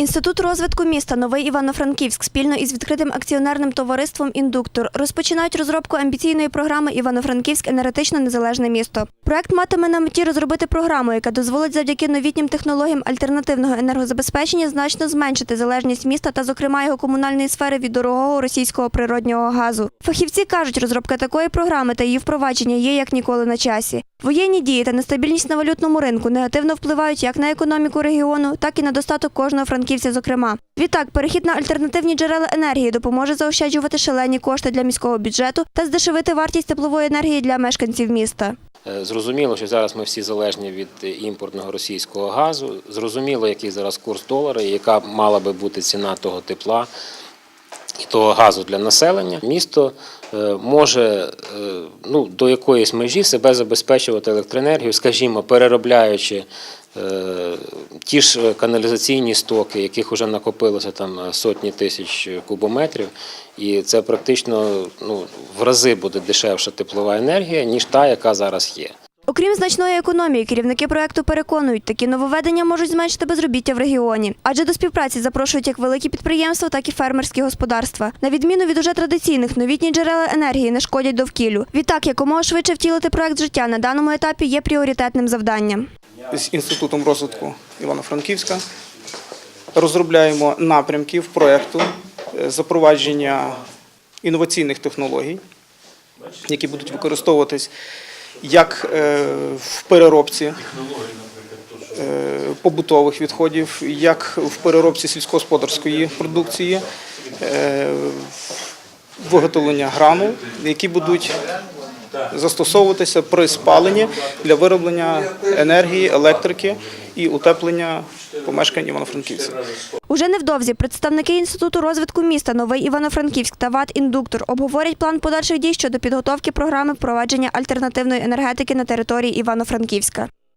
Інститут розвитку міста Новий Івано-Франківськ спільно із відкритим акціонерним товариством Індуктор розпочинають розробку амбіційної програми Івано-Франківськ енергетично незалежне місто. Проект матиме на меті розробити програму, яка дозволить завдяки новітнім технологіям альтернативного енергозабезпечення значно зменшити залежність міста та, зокрема, його комунальної сфери від дорогого російського природнього газу. Фахівці кажуть, розробка такої програми та її впровадження є як ніколи на часі. Воєнні дії та нестабільність на валютному ринку негативно впливають як на економіку регіону, так і на достаток кожного франківця. Зокрема, відтак перехід на альтернативні джерела енергії допоможе заощаджувати шалені кошти для міського бюджету та здешевити вартість теплової енергії для мешканців міста. Е, Зрозуміло, що зараз ми всі залежні від імпортного російського газу. Зрозуміло, який зараз курс долара і яка мала би бути ціна того тепла того газу для населення. Місто е, може е, ну, до якоїсь межі себе забезпечувати електроенергію, скажімо, переробляючи е, ті ж каналізаційні стоки, яких вже накопилося там сотні тисяч кубометрів, і це практично ну, в рази буде дешевша теплова енергія, ніж та, яка зараз є. Окрім значної економії, керівники проекту переконують, такі нововведення можуть зменшити безробіття в регіоні, адже до співпраці запрошують як великі підприємства, так і фермерські господарства. На відміну від уже традиційних, новітні джерела енергії не шкодять довкіллю. Відтак, якомога швидше втілити проект життя на даному етапі є пріоритетним завданням. з інститутом розвитку Івано-Франківська розробляємо напрямків проєкту е, запровадження інноваційних технологій, які будуть використовуватись як е, в переробці е, побутових відходів, як в переробці сільськогосподарської продукції, е, виготовлення гранул, які будуть застосовуватися при спаленні для вироблення енергії, електрики і утеплення помешкань Івано-Франківська Уже невдовзі представники інституту розвитку міста Новий Івано-Франківськ та ВАД Індуктор обговорять план подальших дій щодо підготовки програми впровадження альтернативної енергетики на території Івано-Франківська.